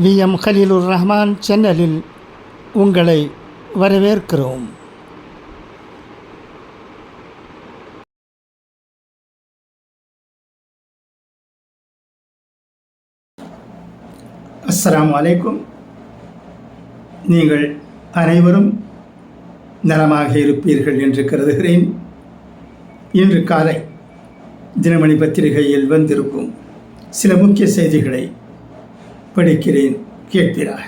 We. M. Haleelur Rahman சேனலில் உங்களை வரவேற்கிறோம். அஸ்லாம் வலைக்கும் நீங்கள் அனைவரும் நலமாக இருப்பீர்கள் என்று கருதுகிறேன். இன்று காலை தினமணி பத்திரிகையில் வந்திருக்கும் சில முக்கிய செய்திகளை படிக்கிறேன் கேட்பீராக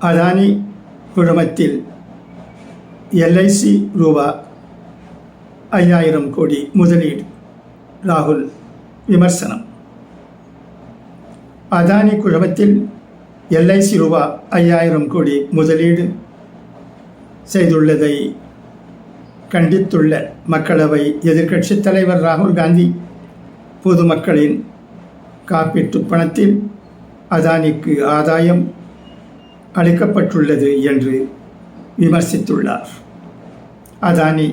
அதானி குழுமத்தில் எல்ஐசி ரூபா ஐயாயிரம் கோடி முதலீடு. ராகுல் விமர்சனம். அதானி குழுமத்தில் எல்ஐசி ரூபா ஐயாயிரம் கோடி முதலீடு செய்துள்ளதை கண்டித்துள்ள மக்களவை எதிர்க்கட்சித் தலைவர் ராகுல் காந்தி பொதுமக்களின் காப்பீட்டு பணத்தில் அதானிக்கு ஆதாயம் அளிக்கப்பட்டுள்ளது என்று விமர்சித்துள்ளார். அதானி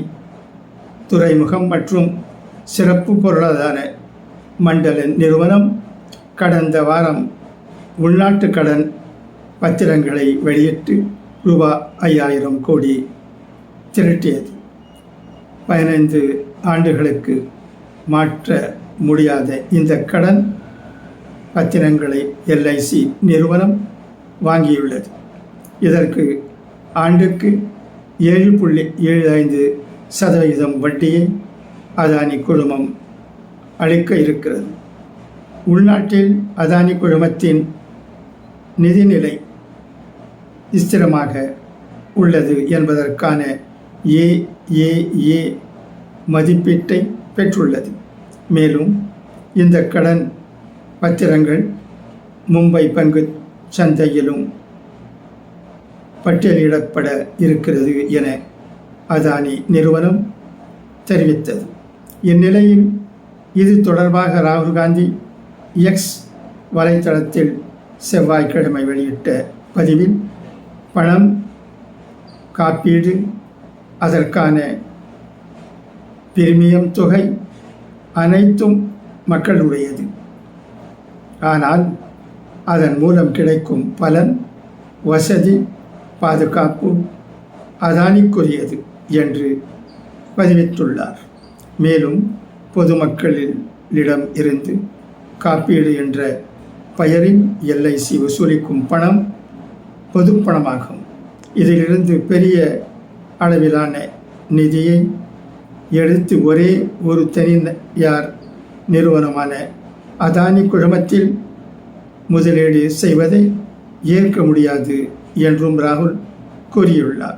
துறைமுகம் மற்றும் சிறப்பு பொருளாதார மண்டல நிறுவனம் கடந்த வாரம் உள்நாட்டு கடன் பத்திரங்களை வெளியிட்டு ரூபா ஐயாயிரம் கோடி திரட்டியது. பதினைந்து ஆண்டுகளுக்கு மாற்ற முடியாத இந்த கடன் பத்திரங்களை எல்ஐசி நிறுவனம் வாங்கியுள்ளது. இதற்கு ஆண்டுக்கு ஏழு புள்ளி ஏழு ஐந்து சதவிகிதம் வட்டியை அதானி குழுமம் அளிக்க இருக்கிறது. உள்நாட்டில் அதானி குழுமத்தின் நிதிநிலை ஸ்திரமாக உள்ளது என்பதற்கான ஏஏஏ மதிப்பீட்டை பெற்றுள்ளது. மேலும் இந்த கடன் பத்திரங்கள் மும்பை பங்கு சந்தையிலும் பட்டியலிடப்பட இருக்கிறது என அதானி நிறுவனம் தெரிவித்தது. இந்நிலையில் இது தொடர்பாக ராகுல் காந்தி எக்ஸ் வலைத்தளத்தில் செவ்வாய்க்கிழமை வெளியிட்ட பதிவில் பணம் காப்பீடு அதற்கான பிரிமியம் தொகை அனைத்தும் மக்களுடையது. ஆனால் அதன் மூலம் கிடைக்கும் பலன் வசதி பாதுகாப்பு அதானிக்குரியது என்று பதிவித்துள்ளார். மேலும் பொதுமக்களிடம் இருந்து காப்பீடு என்ற பெயரில் எல்ஐசி வசூலிக்கும் பணம் பொதுப்பணமாகும் இதிலிருந்து பெரிய அளவிலான நிதியை எடுத்து ஒரே ஒரு தனியார் நிறுவனமான அதானி குழுமத்தில் முதலீடு செய்வதை ஏற்க முடியாது என்றும் ராகுல் கூறியுள்ளார்.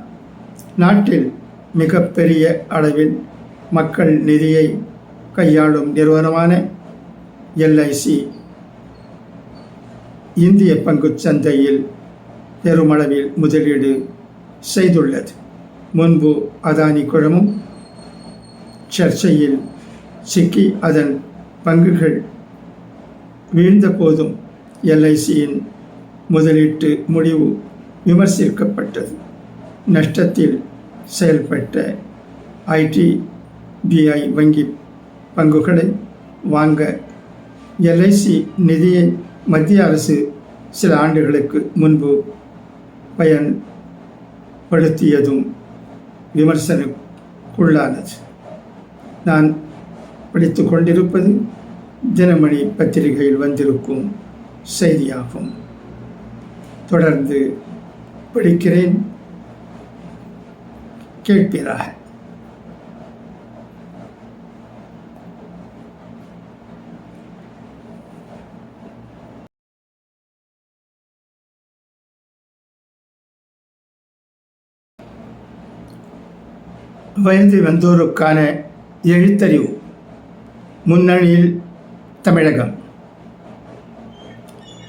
நாட்டில் மிகப்பெரிய அளவில் மக்கள் நிதியை கையாளும் நிறுவனமான எல்ஐசி இந்திய பங்குச் சந்தையில் பெருமளவில் முதலீடு செய்துள்ளது. முன்பு அதானி குழமும் சர்ச்சையில் சிக்கி அதன் பங்குகள் வீழ்ந்த போதும் எல்ஐசியின் முதலீட்டு முடிவு விமர்சிக்கப்பட்டது. நஷ்டத்தில் செயல்பட்ட ஐடிபிஐ வங்கி பங்குகளை வாங்க எல்ஐசி நிதியை மத்திய அரசு சில ஆண்டுகளுக்கு முன்பு பயன்படுத்தியதும் விமர்சனக்குள்ளானது. நான் படித்து கொண்டிருப்பது தினமணி பத்திரிகையில் வந்திருக்கும் செய்தியாகும். தொடர்ந்து படிக்கிறேன். கேட்பீராக. வயது வந்தோருக்கான எழுத்தறிவு. முன்னணியில் தமிழகம்.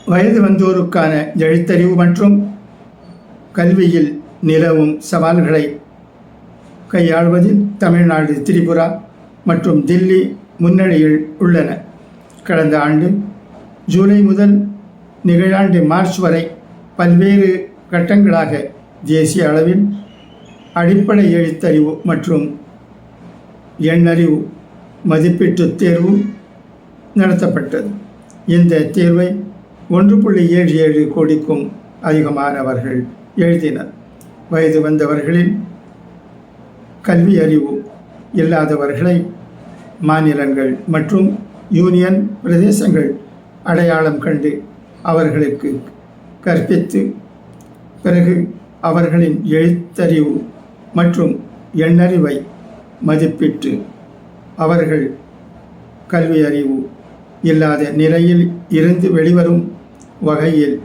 வயது வந்தோருக்கான எழுத்தறிவு மற்றும் கல்வியில் நிலவும் சவால்களை கையாள்வதில் தமிழ்நாடு திரிபுரா மற்றும் தில்லி முன்னணியில் உள்ளன. கடந்த ஆண்டு ஜூலை முதல் நிகழாண்டு மார்ச் வரை பல்வேறு கட்டங்களாக தேசிய அளவில் அடிப்படை எழுத்தறிவு மற்றும் எண்ணறிவு மதிப்பீட்டுத் தேர்வு நடத்தப்பட்டது. இந்த தீர்வை ஒன்று புள்ளி ஏழு ஏழு கோடிக்கும் அதிகமானவர்கள் எழுதினர். வயது வந்தவர்களில் கல்வி அறிவு இல்லாதவர்களை மாநிலங்கள் மற்றும் யூனியன் பிரதேசங்கள் அடையாளம் கண்டு அவர்களுக்கு கற்பித்து பிறகு அவர்களின் எழுத்தறிவு மற்றும் எண்ணறிவை மதிப்பிட்டு அவர்கள் கல்வி அறிவு இல்லாத நிலையில் இருந்து வெளிவரும் வகையில்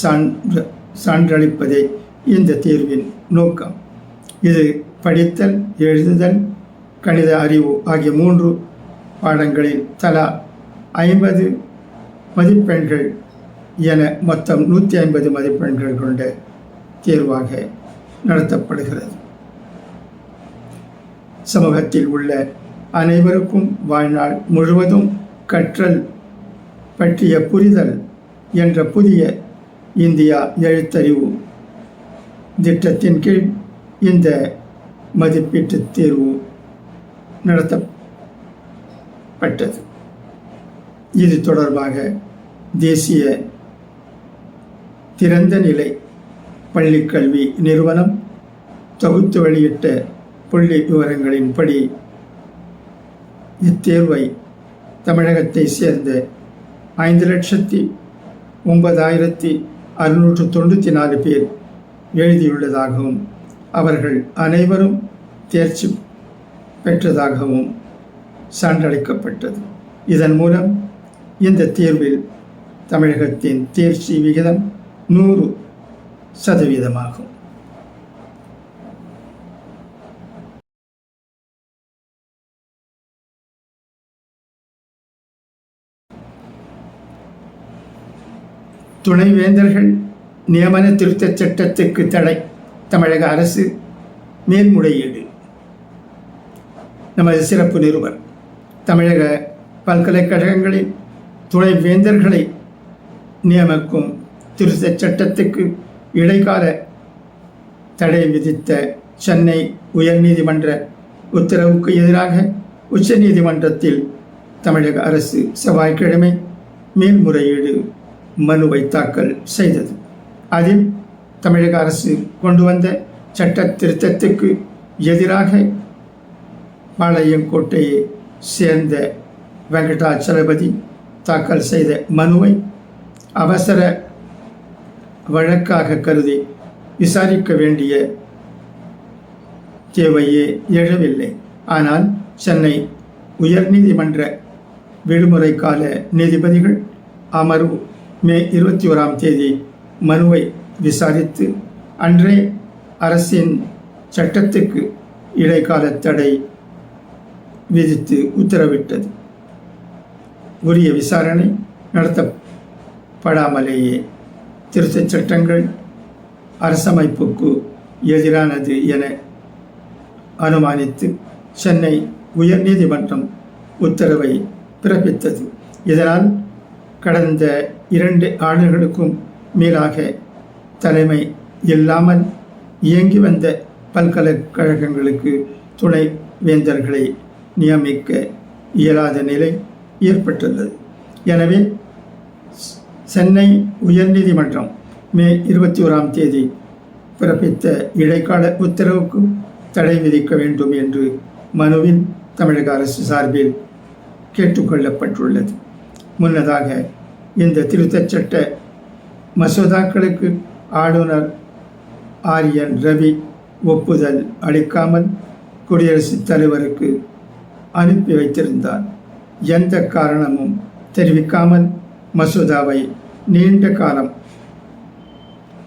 சான்று சான்றளிப்பதே இந்த தீர்வின் நோக்கம். இது படித்தல் எழுதுதல் கணித அறிவு ஆகிய மூன்று பாடங்களில் தலா ஐம்பது மதிப்பெண்கள் என மொத்தம் நூற்றி ஐம்பது மதிப்பெண்கள் கொண்ட தேர்வாக நடத்தப்படுகிறது. சமூகத்தில் உள்ள அனைவருக்கும் வாழ்நாள் முழுவதும் கற்றல் பற்றிய புரிதல் என்ற புதிய இந்தியா எழுத்தறிவு திட்டத்தின் கீழ் இந்த மதிப்பீட்டு தேர்வு நடத்தப்பட்டது. இது தொடர்பாக தேசிய திறந்த நிலை பள்ளிக்கல்வி நிறுவனம் தொகுத்து வெளியிட்ட புள்ளி விவரங்களின்படி இத்தேர்வை தமிழகத்தை சேர்ந்த ஐந்து லட்சத்தி ஒன்பதாயிரத்தி அறுநூற்று தொண்ணூற்றி நாலு பேர் எழுதியுள்ளதாகவும் அவர்கள் அனைவரும் தேர்ச்சி பெற்றதாகவும் சான்றளிக்கப்பட்டது. இதன் மூலம் இந்த தேர்வில் தமிழகத்தின் தேர்ச்சி விகிதம் நூறு சதவீதமாகும். துணைவேந்தர்கள் நியமன திருத்தச் சட்டத்துக்கு தடை தமிழக அரசு மேல்முறையீடு நமது சிறப்பு நிருபர் தமிழக பல்கலைக்கழகங்களில் துணைவேந்தர்களை நியமிக்கும் திருத்தச் சட்டத்துக்கு இடைக்கால தடை விதித்த சென்னை உயர்நீதிமன்ற உத்தரவுக்கு எதிராக உச்சநீதிமன்றத்தில் தமிழக அரசு செவ்வாய்க்கிழமை மேல்முறையீடு மனுவை தாக்கல் செய்தது. அதில் தமிழக அரசு கொண்டு வந்த சட்ட திருத்தத்துக்கு எதிராக பாளையங்கோட்டையை சேர்ந்த வெங்கடாச்சலபதி தாக்கல் செய்த மனுவை அவசர வழக்காக கருதி விசாரிக்க வேண்டிய தேவையே எழவில்லை. ஆனால் சென்னை உயர்நீதிமன்ற விடுமுறை கால நீதிபதிகள் அமர்வு மே இருபத்தி ஓராம் தேதி மனுவை விசாரித்து அன்றே அரசின் சட்டத்துக்கு இடைக்கால தடை விதித்து உத்தரவிட்டது. உரிய விசாரணை நடத்தப்படாமலேயே திருத்தச் சட்டங்கள் அரசமைப்புக்கு எதிரானது என அனுமானித்து சென்னை உயர்நீதிமன்றம் உத்தரவை பிறப்பித்தது. இதனால் கடந்த இரண்டு ஆண்டுகளுக்கும் மேலாக தலைமை இல்லாமல் இயங்கி வந்த பல்கலைக்கழகங்களுக்கு துணை வேந்தர்களை நியமிக்க இயலாத நிலை ஏற்பட்டுள்ளது. எனவே சென்னை உயர்நீதிமன்றம் மே இருபத்தி ஓராம் தேதி பிறப்பித்த இடைக்கால உத்தரவுக்கு தடை விதிக்க வேண்டும் என்று மனுவில் தமிழக அரசு சார்பில் கேட்டுக்கொள்ளப்பட்டுள்ளது. முன்னதாக இந்த திருத்தச் சட்ட மசோதாக்களுக்கு ஆளுநர் ஆரியன் ரவி ஒப்புதல் அளிக்காமல் குடியரசுத் தலைவருக்கு அனுப்பி வைத்திருந்தார். எந்த காரணமும் தெரிவிக்காமல் மசோதாவை நீண்ட காலம்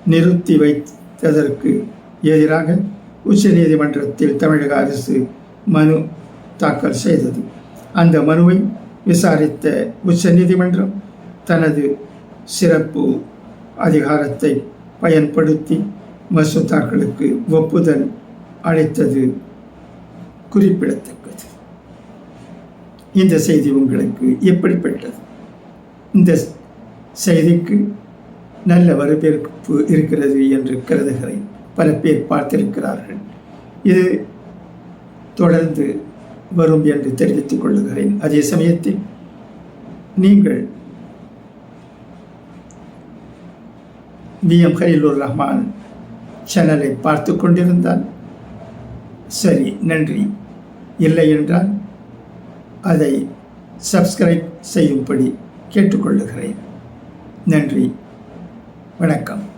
நிறுத்தி வைத்ததற்கு எதிராக உச்சநீதிமன்றத்தில் தமிழக அரசு மனு தாக்கல் செய்தது. அந்த மனுவை விசாரித்த உச்சநீதிமன்றம் தனது சிறப்பு அதிகாரத்தை பயன்படுத்தி மசோதாக்களுக்கு ஒப்புதல் அளித்தது குறிப்பிடத்தக்கது. இந்த செய்தி உங்களுக்கு எப்படிப்பட்டது? இந்த செய்திக்கு நல்ல வரவேற்பு இருக்கிறது என்று கருதுகிறேன். பல பேர் பார்த்திருக்கிறார்கள். இது தொடர்ந்து வரும் என்று தெரிவித்துக் கொள்ளுகிறேன். அதே சமயத்தில் நீங்கள் வி எம் ஹலீலுர் ரஹ்மான் சேனலை பார்த்து கொண்டிருந்தால் சரி நன்றி. இல்லை என்றால் அதை சப்ஸ்கிரைப் செய்யும்படி கேட்டுக்கொள்ளுகிறேன். நன்றி. வணக்கம்.